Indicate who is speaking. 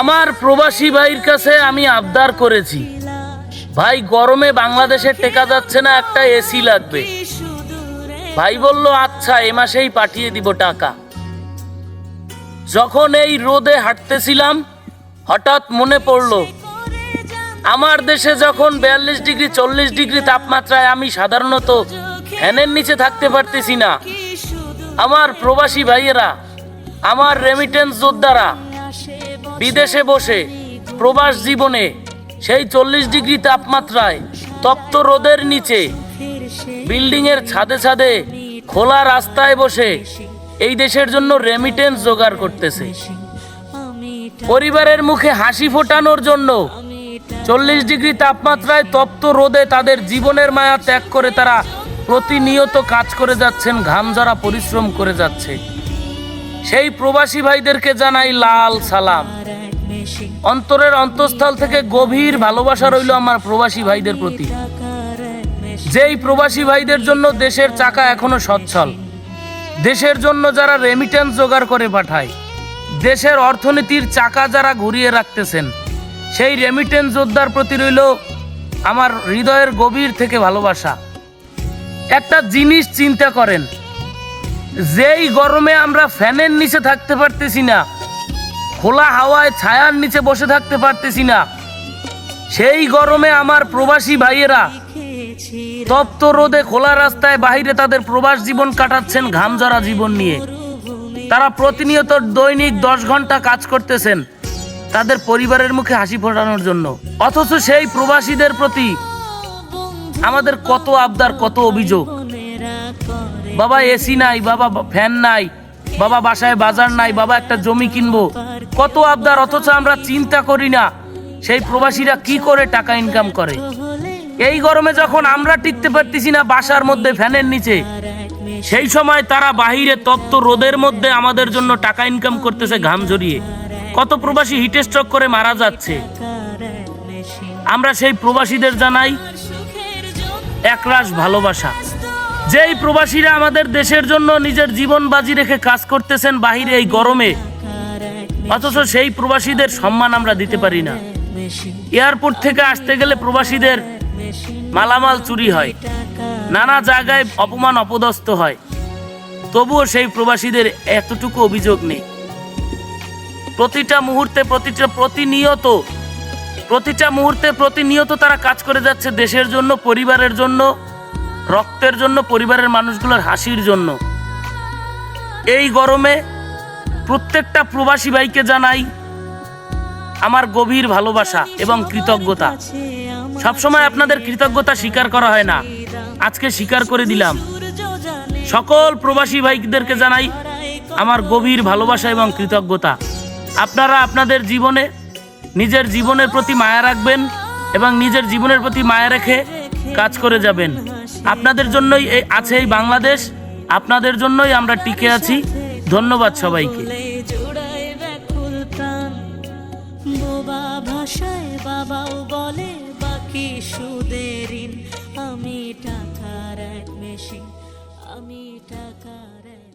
Speaker 1: আমার প্রবাসী ভাইয়ের কাছে আমি আবদার করেছি। ভাই, গরমে বাংলাদেশে টেকা যাচ্ছে না, একটা এসি লাগবে। ভাই বলল আচ্ছা এ মাসেই পাঠিয়ে দিব টাকা। যখন এই রোদে হাঁটতেছিলাম, হঠাৎ মনে পড়ল, আমার দেশে যখন বিয়াল্লিশ ডিগ্রি, চল্লিশ ডিগ্রি তাপমাত্রায় আমি সাধারণত ফ্যানের নিচে থাকতে পারতেছি না, আমার প্রবাসী ভাইয়েরা, আমার রেমিটেন্স যোদ্ধারা বিদেশে বসে প্রবাস জীবনে সেই চল্লিশ ডিগ্রি তাপমাত্রায় তপ্ত রোদের নিচে বিল্ডিং এর ছাদে ছাদে খোলা রাস্তায় বসে এই দেশের জন্য রেমিটেন্স জোগাড় করতেছে। পরিবারের মুখে হাসি ফোটানোর জন্য চল্লিশ ডিগ্রি তাপমাত্রায় তপ্ত রোদে তাদের জীবনের মায়া ত্যাগ করে তারা প্রতিনিয়ত কাজ করে যাচ্ছেন, ঘাম ঝরা পরিশ্রম করে যাচ্ছে। সেই প্রবাসী ভাইদেরকে জানাই লাল সালাম। অন্তরের অন্তঃস্থল থেকে গভীর ভালোবাসা রইল আমার প্রবাসী ভাইদের প্রতি। যেই প্রবাসী ভাইদের জন্য দেশের চাকা এখনও সচ্ছল, দেশের জন্য যারা রেমিটেন্স জোগাড় করে পাঠায়, দেশের অর্থনীতির চাকা যারা ঘুরিয়ে রাখতেছেন, সেই রেমিটেন্স যোদ্ধার প্রতি রইল আমার হৃদয়ের গভীর থেকে ভালোবাসা। একটা জিনিস চিন্তা করেন, যেই গরমে আমরা ফ্যানের নিচে থাকতে পারতেছি না খোলা হাওয়ায় ছায়ার নিচে বসে থাকতে পারতেছি না। সেই গরমে আমার প্রবাসী ভাইয়েরা তপ্ত রোদে খোলা রাস্তায় বাইরে তাদের প্রবাস জীবন কাটাচ্ছেন ঘামঝরা জীবন নিয়ে। তারা প্রতিনিয়ত দৈনিক দশ ঘণ্টা কাজ করতেছেন তাদের পরিবারের মুখে হাসি ফোটানোর জন্য। অথচ সেই প্রবাসীদের প্রতি আমাদের কত আবদার, কত অভিযোগ। বাবা, এসি নাই, বাবা, ফ্যান নাই বাবা বাসায় বাজার নাই, বাবা একটা জমি কিনবো। কত আবদার, অথচ আমরা চিন্তা করি না, সেই প্রবাসীরা কি করে টাকা ইনকাম করে? এই গরমে যখন আমরা টিকতে পারতেছি না বাসার মধ্যে, ফ্যানের নিচে, সেই সময় তারা বাহিরে তপ্ত রোদের মধ্যে আমাদের জন্য টাকা ইনকাম করতেছে ঘাম ঝরিয়ে। কত প্রবাসী হিটে স্ট্রোক করে মারা যাচ্ছে। আমরা সেই প্রবাসীদের জানাই, একরাশ ভালোবাসা। যেই প্রবাসীরা আমাদের দেশের জন্য নিজের জীবন বাজি রেখে কাজ করতেছেন বাহিরে এই গরমে, অথচ সেই প্রবাসীদের সম্মান আমরা দিতে পারি না। এয়ারপোর্ট থেকে আসতে গেলে প্রবাসীদের মালামাল চুরি হয়, নানা জায়গায় অপমান অপদস্থ হয়। তবুও সেই প্রবাসীদের এতটুকু অভিযোগ নেই। প্রতিটা মুহূর্তে প্রতিটা প্রতিনিয়ত, প্রতিটা মুহূর্তে প্রতিনিয়ত তারা কাজ করে যাচ্ছে দেশের জন্য, পরিবারের জন্য রক্তের জন্য পরিবারের মানুষগুলোর হাসির জন্য। এই গরমে প্রত্যেকটা প্রবাসী ভাইকে জানাই আমার গভীর ভালোবাসা এবং কৃতজ্ঞতা। সবসময় আপনাদের কৃতজ্ঞতা স্বীকার করা হয় না। আজকে স্বীকার করে দিলাম। সকল প্রবাসী ভাইদেরকে জানাই আমার গভীর ভালোবাসা এবং কৃতজ্ঞতা। আপনারা আপনাদের জীবনে, নিজের জীবনের প্রতি মায়া রাখবেন এবং নিজের জীবনের প্রতি মায়া রেখে কাজ করে যাবেন। আপনাদের জন্যই আছে এই বাংলাদেশ। আপনাদের জন্যই আমরা টিকে আছি। ধন্যবাদ সবাইকে।
Speaker 2: বোবা ভাষায় বাবাও বলে, বাকি সুদের ঋণ, আমি টাকার এক মেশিন, আমি টাকার এক